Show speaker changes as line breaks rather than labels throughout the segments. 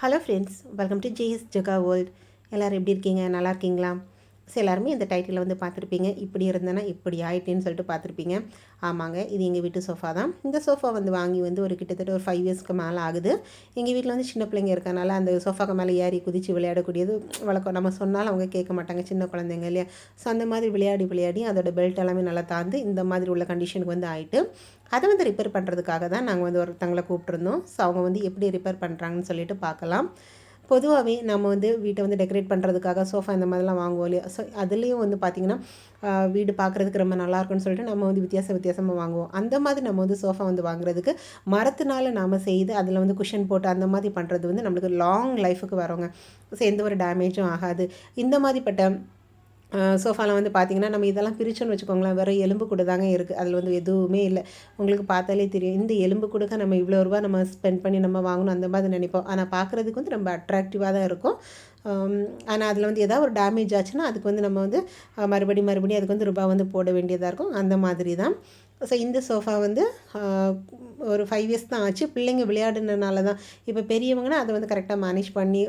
hello friends welcome to JS Jaga world எல்லோரும் எப்படி இருக்கீங்க நல்லா இருக்கீங்களா ஸோ எல்லாருமே இந்த டைட்டிலில் வந்து பார்த்துருப்பீங்க இப்படி இருந்தேன்னா இப்படி ஆயிட்டேன்னு சொல்லிட்டு பார்த்துருப்பீங்க ஆமாங்க இது எங்கள் வீட்டு சோஃபா தான் இந்த சோஃபா வந்து வாங்கி வந்து ஒரு கிட்டத்தட்ட ஒரு ஃபைவ் இயர்ஸ்க்கு மேலே ஆகுது எங்கள் வீட்டில் வந்து சின்ன பிள்ளைங்க இருக்கனால அந்த சோஃபாக்கு மேலே ஏறி குதித்து விளையாடக்கூடியது வழக்கம் நம்ம சொன்னாலும் அவங்க கேட்க மாட்டாங்க சின்ன குழந்தைங்க இல்லையா ஸோ அந்த மாதிரி விளையாடி விளையாடி அதோட பெல்ட் எல்லாமே நல்லா தாந்து இந்த மாதிரி உள்ள கண்டிஷனுக்கு வந்து ஆகிட்டு அதை வந்து ரிப்பேர் பண்ணுறதுக்காக தான் நாங்கள் வந்து ஒருத்தங்களை கூப்பிட்ருந்தோம் ஸோ அவங்க வந்து எப்படி ரிப்பேர் பண்ணுறாங்கன்னு சொல்லிட்டு பார்க்கலாம் பொதுவாகவே நம்ம வந்து வீட்டை வந்து டெக்கரேட் பண்ணுறதுக்காக சோஃபா இந்த மாதிரிலாம் வாங்குவோம் இல்லையா ஸோ அதுலேயும் வந்து பார்த்திங்கன்னா வீடு பார்க்குறதுக்கு ரொம்ப நல்லாயிருக்குன்னு சொல்லிட்டு நம்ம வந்து வித்தியாச வித்தியாசமாக வாங்குவோம் அந்த மாதிரி நம்ம வந்து சோஃபா வந்து வாங்குறதுக்கு மரத்தினால நாம் செய்து அதில் வந்து குஷன் போட்டு அந்த மாதிரி பண்ணுறது வந்து நம்மளுக்கு லாங் லைஃபுக்கு வரோங்க ஸோ எந்த ஒரு டேமேஜும் ஆகாது இந்த மாதிரிப்பட்ட சோஃபாவில் வந்து பார்த்திங்கன்னா நம்ம இதெல்லாம் பிரிச்சோன்னு வச்சுக்கோங்களேன் வெறும் எலும்பு கூட தாங்க இருக்குது அதில் வந்து எதுவுமே இல்லை உங்களுக்கு பார்த்தாலே தெரியும் இந்த எலும்பு கொடுக்க நம்ம இவ்வளோ ரூபா நம்ம ஸ்பெண்ட் பண்ணி நம்ம வாங்கணும் அந்த மாதிரி நினைப்போம் ஆனால் பார்க்குறதுக்கு வந்து ரொம்ப அட்ராக்டிவாக தான் இருக்கும் ஆனால் அதில் வந்து ஏதாவது ஒரு டேமேஜ் ஆச்சுன்னா அதுக்கு வந்து நம்ம வந்து மறுபடி மறுபடியும் அதுக்கு வந்து ரூபா வந்து போட வேண்டியதாக இருக்கும் அந்த மாதிரி தான் ஸோ இந்த சோஃபா வந்து ஒரு ஃபைவ் இயர்ஸ் தான் ஆச்சு பிள்ளைங்க விளையாடுனால தான் இப்போ பெரியவங்கன்னா அதை வந்து கரெக்டாக மேனேஜ் பண்ணி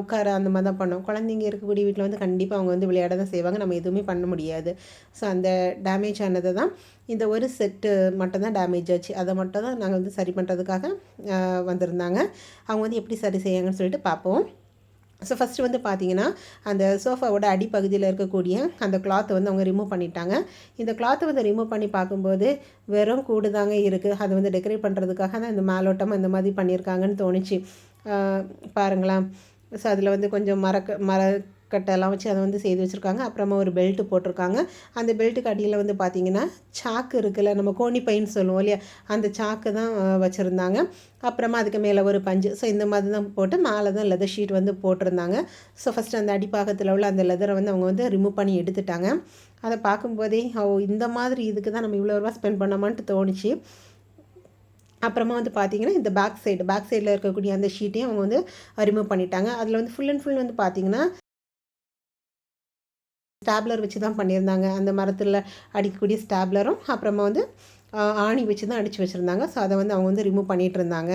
உட்கார அந்த மாதிரி தான் பண்ணோம் குழந்தைங்க இருக்கக்கூடிய வீட்டில் வந்து கண்டிப்பாக அவங்க வந்து விளையாட தான் செய்வாங்க நம்ம எதுவுமே பண்ண முடியாது ஸோ அந்த டேமேஜ் ஆனதை தான் இந்த ஒரு செட்டு மட்டும்தான் டேமேஜ் ஆச்சு அதை மட்டும் தான் நாங்கள் வந்து சரி பண்ணுறதுக்காக வந்திருந்தாங்க அவங்க வந்து எப்படி சரி செய்யாங்கன்னு சொல்லிட்டு பார்ப்போம் ஸோ ஃபஸ்ட்டு வந்து பார்த்தீங்கன்னா அந்த சோஃபாவோட அடிப்பகுதியில் இருக்கக்கூடிய அந்த கிளாத்தை வந்து அவங்க ரிமூவ் பண்ணிட்டாங்க இந்த கிளாத்தை வந்து ரிமூவ் பண்ணி பார்க்கும்போது வெறும் கூடு தாங்க இருக்குது அதை வந்து டெக்கரேட் பண்ணுறதுக்காக தான் இந்த மேலோட்டம் அந்த மாதிரி பண்ணியிருக்காங்கன்னு தோணுச்சு பாருங்களேன் ஸோ அதில் வந்து கொஞ்சம் மரக்க மர கட்டெல்லாம் வச்சு அதை வந்து செய்து வச்சுருக்காங்க அப்புறமா ஒரு பெல்ட்டு போட்டிருக்காங்க அந்த பெல்ட்டுக்கு அடியில் வந்து பார்த்திங்கன்னா சாக்கு இருக்குல்ல நம்ம கோணிப்பைன்னு சொல்லுவோம் இல்லையா அந்த சாக்கு தான் வச்சுருந்தாங்க அப்புறமா அதுக்கு மேலே ஒரு பஞ்சு ஸோ இந்த மாதிரி தான் போட்டு மேலே தான் லெதர் ஷீட் வந்து போட்டிருந்தாங்க ஸோ ஃபஸ்ட் அந்த அடிப்பாகத்தில் உள்ள அந்த லெதரை வந்து அவங்க வந்து ரிமூவ் பண்ணி எடுத்துட்டாங்க அதை பார்க்கும்போதே ஓ இந்த மாதிரி இதுக்கு தான் நம்ம இவ்வளோ ரூபா ஸ்பெண்ட் பண்ணோமான்ட்டு தோணுச்சு அப்புறமா வந்து பார்த்திங்கன்னா இந்த பேக் சைடு பேக் சைடில் இருக்கக்கூடிய அந்த ஷீட்டையும் அவங்க வந்து ரிமூவ் பண்ணிட்டாங்க அதில் வந்து ஃபுல் அண்ட் ஃபுல் வந்து பார்த்திங்கன்னா ஸ்டாப்லர் வச்சு தான் பண்ணியிருந்தாங்க அந்த மரத்தில் அடிக்கக்கூடிய ஸ்டாப்லரும் அப்புறமா வந்து ஆணி வச்சு தான் அடித்து வச்சுருந்தாங்க ஸோ அதை வந்து அவங்க வந்து ரிமூவ் பண்ணிகிட்டு இருந்தாங்க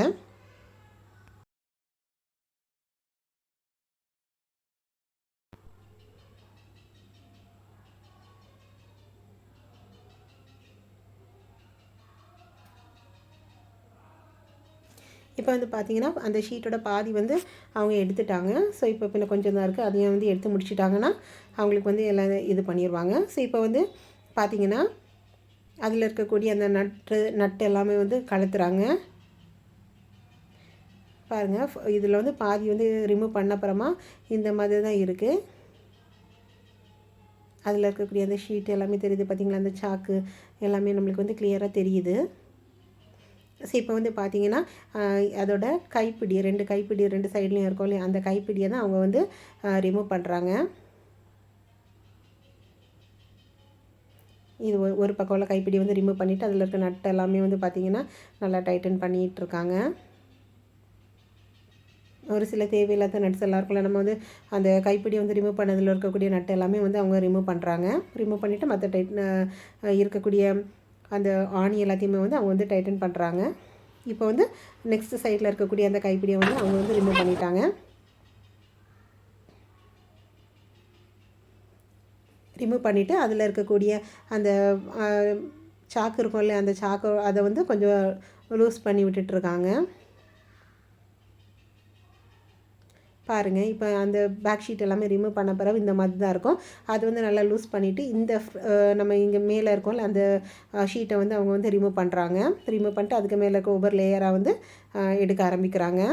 இப்போ வந்து பார்த்திங்கன்னா அந்த ஷீட்டோட பாதி வந்து அவங்க எடுத்துட்டாங்க ஸோ இப்போ பின்ன கொஞ்சம் தான் இருக்குது அதையும் வந்து எடுத்து முடிச்சிட்டாங்கன்னா அவங்களுக்கு வந்து எல்லாம் இது பண்ணிடுவாங்க ஸோ இப்போ வந்து பார்த்திங்கன்னா அதில் இருக்கக்கூடிய அந்த நட்டு நட்டு எல்லாமே வந்து கலத்துறாங்க பாருங்கள் இதில் வந்து பாதி வந்து ரிமூவ் பண்ண அப்புறமா இந்த மாதிரி தான் இருக்குது அதில் இருக்கக்கூடிய அந்த ஷீட் எல்லாமே தெரியுது பார்த்திங்களா அந்த சாக்கு எல்லாமே நம்மளுக்கு வந்து கிளியராக தெரியுது ஸோ இப்போ வந்து பார்த்தீங்கன்னா அதோட கைப்பிடி ரெண்டு கைப்பிடி ரெண்டு சைட்லேயும் இருக்கும் இல்லையா அந்த கைப்பிடியை தான் அவங்க வந்து ரிமூவ் பண்ணுறாங்க இது ஒரு பக்கம் உள்ள கைப்பிடி வந்து ரிமூவ் பண்ணிவிட்டு அதில் இருக்க நட்டு எல்லாமே வந்து பார்த்திங்கன்னா நல்லா டைட்டன் பண்ணிகிட்டு இருக்காங்க ஒரு சில தேவையில்லாத நட்ஸ் எல்லாம் இருக்கும்ல நம்ம வந்து அந்த கைப்பிடி வந்து ரிமூவ் பண்ணதில் இருக்கக்கூடிய நட்டு எல்லாமே வந்து அவங்க ரிமூவ் பண்ணுறாங்க ரிமூவ் பண்ணிவிட்டு மற்ற டைட் இருக்கக்கூடிய அந்த ஆணி எல்லாத்தையுமே வந்து அவங்க வந்து டைட்டன் பண்ணுறாங்க இப்போ வந்து நெக்ஸ்ட் சைடில் இருக்கக்கூடிய அந்த கைப்பிடியை வந்து அவங்க வந்து ரிமூவ் பண்ணிட்டாங்க ரிமூவ் பண்ணிவிட்டு அதில் இருக்கக்கூடிய அந்த சாக்கு இருக்கும்ல அந்த சாக்கு அதை வந்து கொஞ்சம் லூஸ் பண்ணி விட்டுட்ருக்காங்க பாருங்கள் இப்போ அந்த பேக் ஷீட் எல்லாமே ரிமூவ் பண்ண பிறகு இந்த மாதிரி தான் இருக்கும் அது வந்து நல்லா லூஸ் பண்ணிவிட்டு இந்த நம்ம இங்கே மேலே இருக்கோம்ல அந்த ஷீட்டை வந்து அவங்க வந்து ரிமூவ் பண்ணுறாங்க ரிமூவ் பண்ணிட்டு அதுக்கு மேலே இருக்க ஒவ்வொரு லேயராக வந்து எடுக்க ஆரம்பிக்கிறாங்க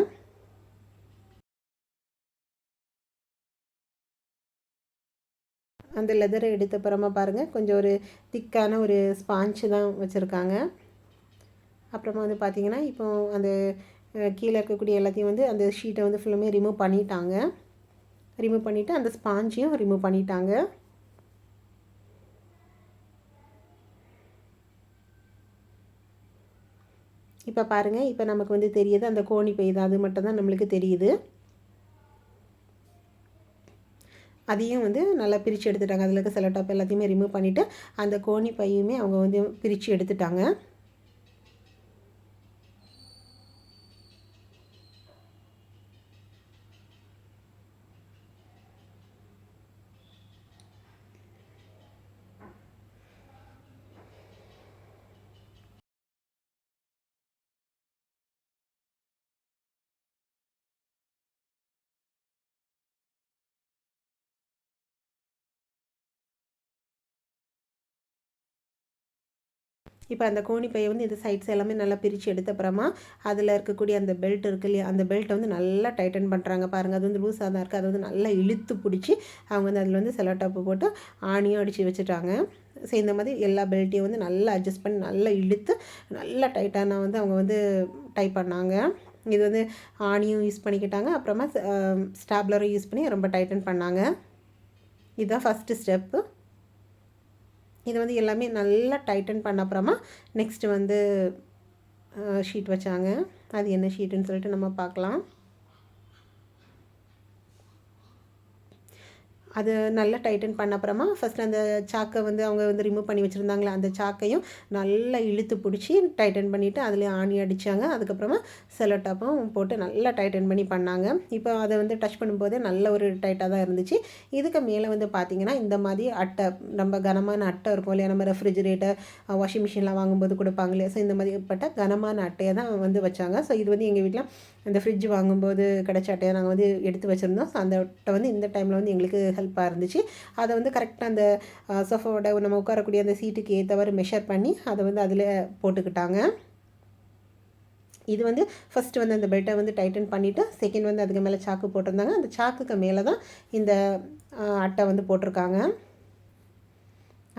அந்த லெதரை எடுத்த அப்புறமா பாருங்கள் கொஞ்சம் ஒரு திக்கான ஒரு ஸ்பாஞ்சு தான் வச்சுருக்காங்க அப்புறமா வந்து பார்த்திங்கன்னா இப்போ அந்த கீழே இருக்கக்கூடிய எல்லாத்தையும் வந்து அந்த ஷீட்டை வந்து ஃபுல்லுமே ரிமூவ் பண்ணிட்டாங்க ரிமூவ் பண்ணிவிட்டு அந்த ஸ்பாஞ்சையும் ரிமூவ் பண்ணிட்டாங்க இப்போ பாருங்கள் இப்போ நமக்கு வந்து தெரியுது அந்த கோணி பெய்து அது மட்டும்தான் நம்மளுக்கு தெரியுது அதையும் வந்து நல்லா பிரித்து எடுத்துட்டாங்க அதில் இருக்க டாப் எல்லாத்தையுமே ரிமூவ் பண்ணிவிட்டு அந்த கோணி பையுமே அவங்க வந்து பிரித்து எடுத்துட்டாங்க இப்போ அந்த கோணிப்பையை வந்து இந்த சைட்ஸ் எல்லாமே நல்லா பிரித்து எடுத்த அப்புறமா அதில் இருக்கக்கூடிய அந்த பெல்ட் இருக்கு இல்லையா அந்த பெல்ட்டை வந்து நல்லா டைட்டன் பண்ணுறாங்க பாருங்கள் அது வந்து லூஸாக தான் இருக்குது அதை வந்து நல்லா இழுத்து பிடிச்சி அவங்க வந்து அதில் வந்து செல டாப்பு போட்டு ஆணியும் அடித்து வச்சுட்டாங்க ஸோ இந்த மாதிரி எல்லா பெல்ட்டையும் வந்து நல்லா அட்ஜஸ்ட் பண்ணி நல்லா இழுத்து நல்லா டைட்டானாக வந்து அவங்க வந்து டைப் பண்ணாங்க இது வந்து ஆணியும் யூஸ் பண்ணிக்கிட்டாங்க அப்புறமா ஸ்டாப்லரும் யூஸ் பண்ணி ரொம்ப டைட்டன் பண்ணாங்க இதுதான் ஃபஸ்ட்டு ஸ்டெப்பு இது வந்து எல்லாமே நல்லா டைட்டன் பண்ண அப்புறமா நெக்ஸ்ட்டு வந்து ஷீட் வச்சாங்க அது என்ன ஷீட்டுன்னு சொல்லிட்டு நம்ம பார்க்கலாம் அது நல்லா டைட்டன் பண்ண அப்புறமா ஃபஸ்ட் அந்த சாக்கை வந்து அவங்க வந்து ரிமூவ் பண்ணி வச்சுருந்தாங்களே அந்த சாக்கையும் நல்லா இழுத்து பிடிச்சி டைட்டன் பண்ணிவிட்டு அதில் ஆணி அடித்தாங்க அதுக்கப்புறமா செலோட்டாப்பும் போட்டு நல்லா டைட்டன் பண்ணி பண்ணாங்க இப்போ அதை வந்து டச் பண்ணும்போதே நல்ல ஒரு டைட்டாக தான் இருந்துச்சு இதுக்கு மேலே வந்து பார்த்திங்கன்னா இந்த மாதிரி அட்டை நம்ம கனமான அட்டை இருக்கும் இல்லையா நம்ம ரெஃப்ரிஜிரேட்டர் வாஷிங் மிஷின்லாம் வாங்கும்போது கொடுப்பாங்க இல்லையா ஸோ இந்த மாதிரி பட்ட கனமான அட்டையை தான் வந்து வச்சாங்க ஸோ இது வந்து எங்கள் வீட்டில் அந்த ஃப்ரிட்ஜ் வாங்கும்போது கிடச்ச அட்டையை நாங்கள் வந்து எடுத்து வச்சுருந்தோம் ஸோ அந்த அட்டை வந்து இந்த டைமில் வந்து எங்களுக்கு ஹெல்ப்பாக இருந்துச்சு அதை வந்து கரெக்டாக அந்த சோஃபாவோட நம்ம உட்காரக்கூடிய அந்த சீட்டுக்கு ஏற்றவாறு மெஷர் பண்ணி அதை வந்து அதில் போட்டுக்கிட்டாங்க இது வந்து ஃபஸ்ட்டு வந்து அந்த பெல்ட்டை வந்து டைட்டன் பண்ணிவிட்டு செகண்ட் வந்து அதுக்கு மேலே சாக்கு போட்டிருந்தாங்க அந்த சாக்குக்கு மேலே தான் இந்த அட்டை வந்து போட்டிருக்காங்க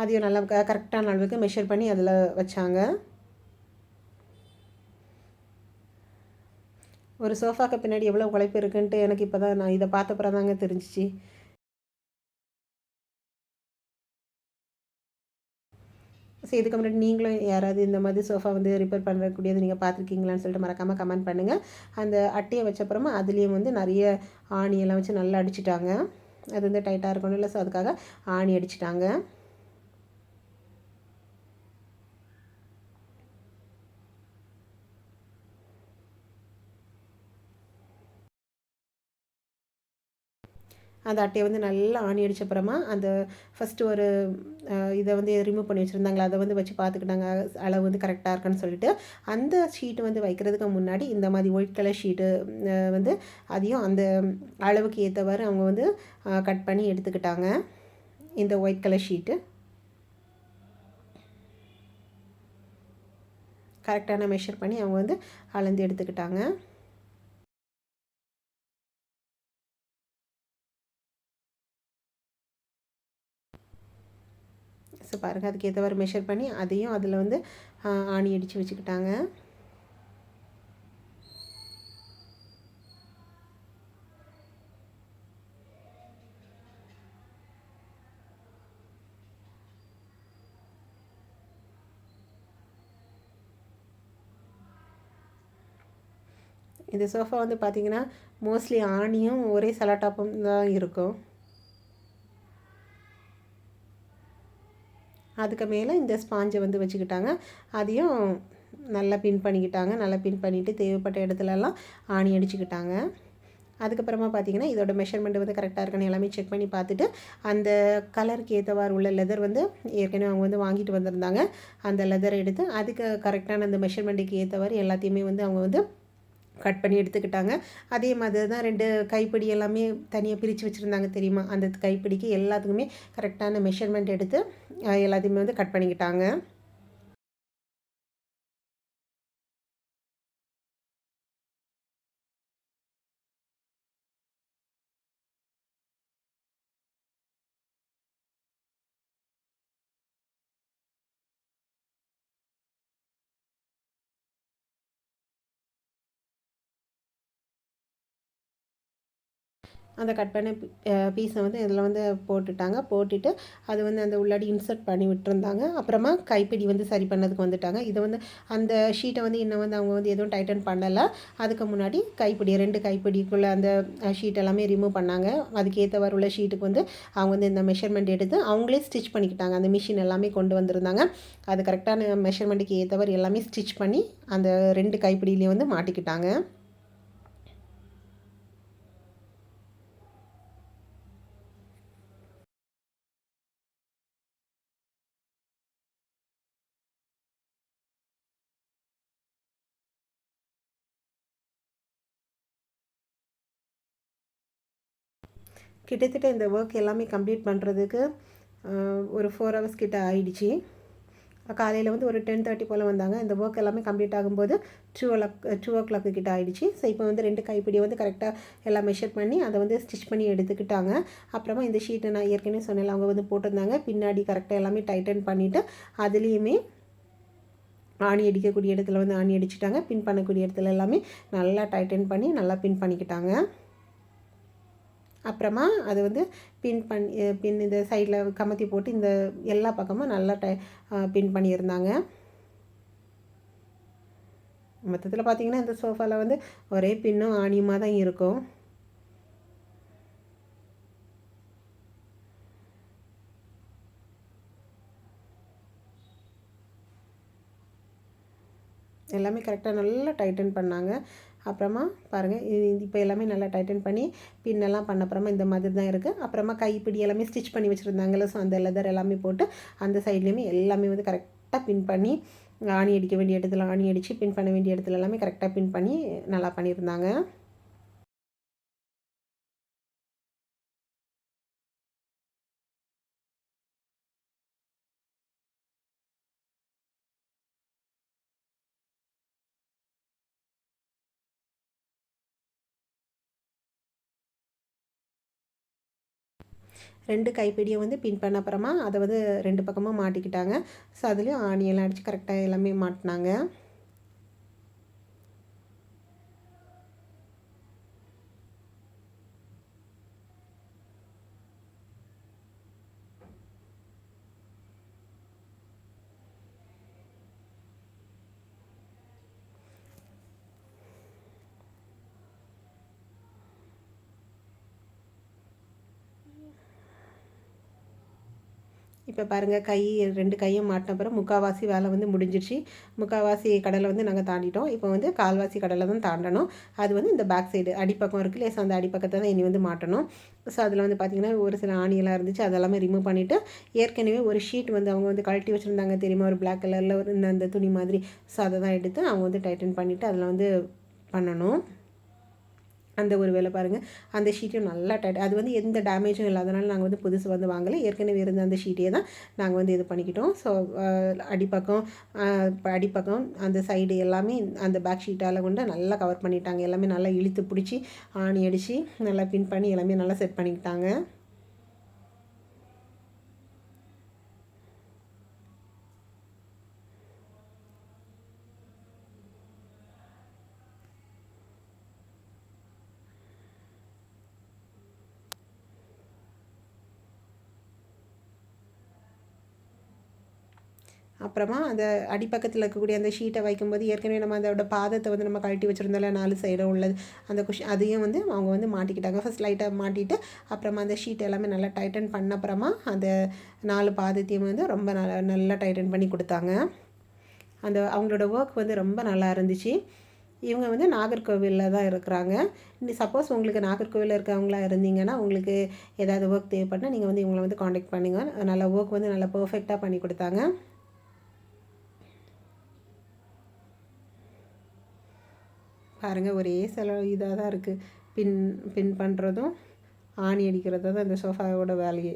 அதையும் நல்லா கரெக்டான அளவுக்கு மெஷர் பண்ணி அதில் வச்சாங்க ஒரு சோஃபாக்கு பின்னாடி எவ்வளோ உழைப்பு இருக்குன்ட்டு எனக்கு இப்போ தான் நான் இதை பார்த்தப்பறம் தாங்க தெரிஞ்சிச்சு ஸோ இதுக்கு முன்னாடி நீங்களும் யாராவது இந்த மாதிரி சோஃபா வந்து ரிப்பேர் பண்ணக்கூடியது நீங்கள் பார்த்துருக்கீங்களான்னு சொல்லிட்டு மறக்காமல் கமெண்ட் பண்ணுங்கள் அந்த அட்டையை வச்சப்புறமா அதுலேயும் வந்து நிறைய ஆணியெல்லாம் வச்சு நல்லா அடிச்சிட்டாங்க அது வந்து டைட்டாக இருக்கணும் இல்லை ஸோ அதுக்காக ஆணி அடிச்சிட்டாங்க அந்த அட்டையை வந்து நல்லா ஆணி அடித்தப்புறமா அந்த ஃபஸ்ட்டு ஒரு இதை வந்து ரிமூவ் பண்ணி வச்சுருந்தாங்களா அதை வந்து வச்சு பார்த்துக்கிட்டாங்க அளவு வந்து கரெக்டாக இருக்குன்னு சொல்லிட்டு அந்த ஷீட்டு வந்து வைக்கிறதுக்கு முன்னாடி இந்த மாதிரி ஒயிட் கலர் ஷீட்டு வந்து அதையும் அந்த அளவுக்கு ஏற்றவாறு அவங்க வந்து கட் பண்ணி எடுத்துக்கிட்டாங்க இந்த ஒயிட் கலர் ஷீட்டு கரெக்டான மெஷர் பண்ணி அவங்க வந்து அளந்து எடுத்துக்கிட்டாங்க ஸ்டெப்ஸை பாருங்கள் அதுக்கு ஏற்றவாறு மெஷர் பண்ணி அதையும் அதில் வந்து ஆணி அடித்து வச்சுக்கிட்டாங்க இந்த சோஃபா வந்து பார்த்திங்கன்னா மோஸ்ட்லி ஆணியும் ஒரே சலாட்டாப்பும் தான் இருக்கும் அதுக்கு மேலே இந்த ஸ்பாஞ்சை வந்து வச்சுக்கிட்டாங்க அதையும் நல்லா பின் பண்ணிக்கிட்டாங்க நல்லா பின் பண்ணிவிட்டு தேவைப்பட்ட இடத்துலலாம் ஆணி அடிச்சுக்கிட்டாங்க அதுக்கப்புறமா பார்த்தீங்கன்னா இதோட மெஷர்மெண்ட் வந்து கரெக்டாக இருக்குன்னு எல்லாமே செக் பண்ணி பார்த்துட்டு அந்த கலருக்கு ஏற்றவாறு உள்ள லெதர் வந்து ஏற்கனவே அவங்க வந்து வாங்கிட்டு வந்திருந்தாங்க அந்த லெதர் எடுத்து அதுக்கு கரெக்டான அந்த மெஷர்மெண்ட்டுக்கு ஏற்றவாறு எல்லாத்தையுமே வந்து அவங்க வந்து கட் பண்ணி எடுத்துக்கிட்டாங்க அதே மாதிரி தான் ரெண்டு கைப்பிடி எல்லாமே தனியாக பிரித்து வச்சுருந்தாங்க தெரியுமா அந்த கைப்பிடிக்கு எல்லாத்துக்குமே கரெக்டான மெஷர்மெண்ட் எடுத்து எல்லாத்தையுமே வந்து கட் பண்ணிக்கிட்டாங்க அந்த கட் பண்ண பீஸை வந்து இதில் வந்து போட்டுட்டாங்க போட்டுட்டு அது வந்து அந்த உள்ளாடி இன்சர்ட் பண்ணி விட்டுருந்தாங்க அப்புறமா கைப்பிடி வந்து சரி பண்ணதுக்கு வந்துட்டாங்க இதை வந்து அந்த ஷீட்டை வந்து இன்னும் வந்து அவங்க வந்து எதுவும் டைட்டன் பண்ணலை அதுக்கு முன்னாடி கைப்பிடி ரெண்டு கைப்பிடிக்குள்ளே அந்த ஷீட் எல்லாமே ரிமூவ் பண்ணாங்க அதுக்கேற்றவாறு உள்ள ஷீட்டுக்கு வந்து அவங்க வந்து இந்த மெஷர்மெண்ட் எடுத்து அவங்களே ஸ்டிச் பண்ணிக்கிட்டாங்க அந்த மிஷின் எல்லாமே கொண்டு வந்திருந்தாங்க அது கரெக்டான மெஷர்மெண்ட்டுக்கு ஏற்றவர் எல்லாமே ஸ்டிச் பண்ணி அந்த ரெண்டு கைப்பிடியிலையும் வந்து மாட்டிக்கிட்டாங்க கிட்டத்தட்ட இந்த ஒர்க் எல்லாமே கம்ப்ளீட் பண்ணுறதுக்கு ஒரு ஃபோர் ஹவர்ஸ் கிட்ட ஆயிடுச்சு காலையில் வந்து ஒரு டென் தேர்ட்டி போல் வந்தாங்க இந்த ஒர்க் எல்லாமே கம்ப்ளீட் ஆகும்போது two o'clock two o'clock கிட்ட ஆகிடுச்சு ஸோ இப்போ வந்து ரெண்டு கைப்பிடியை வந்து கரெக்டாக எல்லாம் மெஷர் பண்ணி அதை வந்து ஸ்டிச் பண்ணி எடுத்துக்கிட்டாங்க அப்புறமா இந்த ஷீட்டை நான் ஏற்கனவே சொன்னேன் அவங்க வந்து போட்டிருந்தாங்க பின்னாடி கரெக்டாக எல்லாமே டைட்டன் பண்ணிவிட்டு அதுலேயுமே ஆணி அடிக்கக்கூடிய இடத்துல வந்து ஆணி அடிச்சிட்டாங்க பின் பண்ணக்கூடிய இடத்துல எல்லாமே நல்லா டைட்டன் பண்ணி நல்லா பின் பண்ணிக்கிட்டாங்க அப்புறமா அது வந்து பின் பண் பின் இந்த சைடில் கமத்தி போட்டு இந்த எல்லா பக்கமும் நல்லா டை பின் பண்ணியிருந்தாங்க மொத்தத்தில் பார்த்தீங்கன்னா இந்த சோஃபாவில் வந்து ஒரே பின்னும் ஆணியமாக தான் இருக்கும் எல்லாமே கரெக்டாக நல்லா டைட்டன் பண்ணாங்க அப்புறமா பாருங்கள் இப்போ எல்லாமே நல்லா டைட்டன் பண்ணி பின்னெல்லாம் பண்ண அப்புறமா இந்த மாதிரி தான் இருக்குது அப்புறமா கைப்பிடி எல்லாமே ஸ்டிச் பண்ணி வச்சுருந்தாங்கல்ல ஸோ அந்த லெதர் எல்லாமே போட்டு அந்த சைட்லேயுமே எல்லாமே வந்து கரெக்டாக பின் பண்ணி ஆணி அடிக்க வேண்டிய இடத்துல ஆணி அடித்து பின் பண்ண வேண்டிய இடத்துல எல்லாமே கரெக்டாக பின் பண்ணி நல்லா பண்ணியிருந்தாங்க ரெண்டு கைப்பிடியை வந்து பின் பண்ண அப்புறமா அதை வந்து ரெண்டு பக்கமாக மாட்டிக்கிட்டாங்க ஸோ அதுலேயும் ஆணியெல்லாம் அடித்து கரெக்டாக எல்லாமே மாட்டினாங்க இப்போ பாருங்கள் கை ரெண்டு கையும் மாட்டின பிறகு முக்கால்வாசி வேலை வந்து முடிஞ்சிருச்சு முக்கால்வாசி கடலை வந்து நாங்கள் தாண்டிட்டோம் இப்போ வந்து கால்வாசி கடலை தான் தாண்டணும் அது வந்து இந்த பேக் சைடு அடிப்பக்கம் இருக்கு லேஸ் ஸோ அந்த அடிப்பக்கத்தை தான் இனி வந்து மாட்டணும் ஸோ அதில் வந்து பார்த்திங்கன்னா ஒரு சில ஆணியெல்லாம் இருந்துச்சு அதெல்லாமே ரிமூவ் பண்ணிவிட்டு ஏற்கனவே ஒரு ஷீட் வந்து அவங்க வந்து கழட்டி வச்சுருந்தாங்க தெரியுமா ஒரு பிளாக் கலரில் ஒரு அந்த துணி மாதிரி ஸோ அதை தான் எடுத்து அவங்க வந்து டைட்டன் பண்ணிவிட்டு அதில் வந்து பண்ணணும் அந்த ஒரு வேலை பாருங்கள் அந்த ஷீட்டையும் நல்லா டைட் அது வந்து எந்த டேமேஜும் இல்லாதனால நாங்கள் வந்து புதுசு வந்து வாங்கலை ஏற்கனவே இருந்த அந்த ஷீட்டையே தான் நாங்கள் வந்து இது பண்ணிக்கிட்டோம் ஸோ அடிப்பக்கம் அடிப்பக்கம் அந்த சைடு எல்லாமே அந்த பேக் ஷீட்டால் கொண்டு நல்லா கவர் பண்ணிட்டாங்க எல்லாமே நல்லா இழுத்து பிடிச்சி ஆணி அடித்து நல்லா பின் பண்ணி எல்லாமே நல்லா செட் பண்ணிக்கிட்டாங்க அப்புறமா அந்த அடிப்பக்கத்தில் இருக்கக்கூடிய அந்த ஷீட்டை வைக்கும்போது ஏற்கனவே நம்ம அதோட பாதத்தை வந்து நம்ம கழட்டி வச்சுருந்தால நாலு சைடும் உள்ளது அந்த குஷ் அதையும் வந்து அவங்க வந்து மாட்டிக்கிட்டாங்க ஃபஸ்ட் லைட்டாக மாட்டிட்டு அப்புறமா அந்த ஷீட் எல்லாமே நல்லா டைட்டன் பண்ண அப்புறமா அந்த நாலு பாதத்தையும் வந்து ரொம்ப நல்லா நல்லா டைட்டன் பண்ணி கொடுத்தாங்க அந்த அவங்களோட ஒர்க் வந்து ரொம்ப நல்லா இருந்துச்சு இவங்க வந்து நாகர்கோவிலில் தான் இருக்கிறாங்க இன்னும் சப்போஸ் உங்களுக்கு நாகர்கோவிலில் இருக்கிறவங்களாக இருந்தீங்கன்னா உங்களுக்கு ஏதாவது ஒர்க் தேவைப்பட்டால் நீங்கள் வந்து இவங்களை வந்து காண்டாக்ட் பண்ணுங்க நல்லா ஒர்க் வந்து நல்லா பர்ஃபெக்டாக பண்ணி கொடுத்தாங்க பாருங்கள் ஒரே சில இதாக தான் இருக்குது பின் பின் பண்ணுறதும் ஆணி அடிக்கிறதும் தான் இந்த சோஃபாவோட வேலையை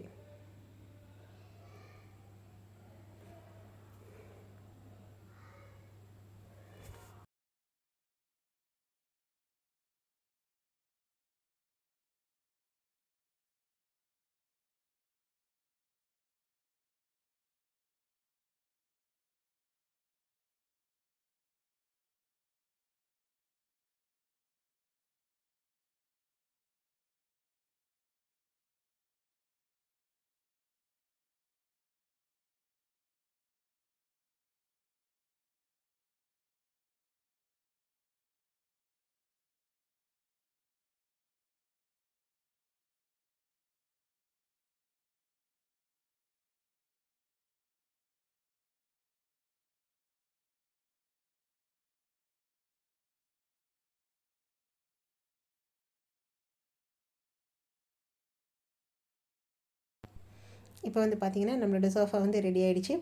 இப்போ வந்து பார்த்தீங்கன்னா நம்மளோட சோஃபா வந்து ரெடி ஆகிடுச்சு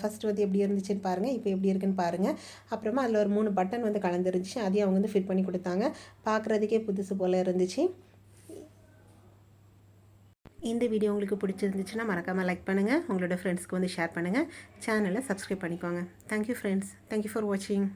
ஃபஸ்ட்டு வந்து எப்படி இருந்துச்சுன்னு பாருங்கள் இப்போ எப்படி இருக்குன்னு பாருங்கள் அப்புறமா அதில் ஒரு மூணு பட்டன் வந்து கலந்துருந்துச்சு அதையும் அவங்க வந்து ஃபிட் பண்ணி கொடுத்தாங்க பார்க்குறதுக்கே புதுசு போல் இருந்துச்சு இந்த வீடியோ உங்களுக்கு பிடிச்சிருந்துச்சுன்னா மறக்காமல் லைக் பண்ணுங்கள் உங்களோட ஃப்ரெண்ட்ஸ்க்கு வந்து ஷேர் பண்ணுங்கள் சேனலை சப்ஸ்கிரைப் பண்ணிக்கோங்க தேங்க்யூ ஃப்ரெண்ட்ஸ் தேங்க்யூ ஃபார் வாட்சிங்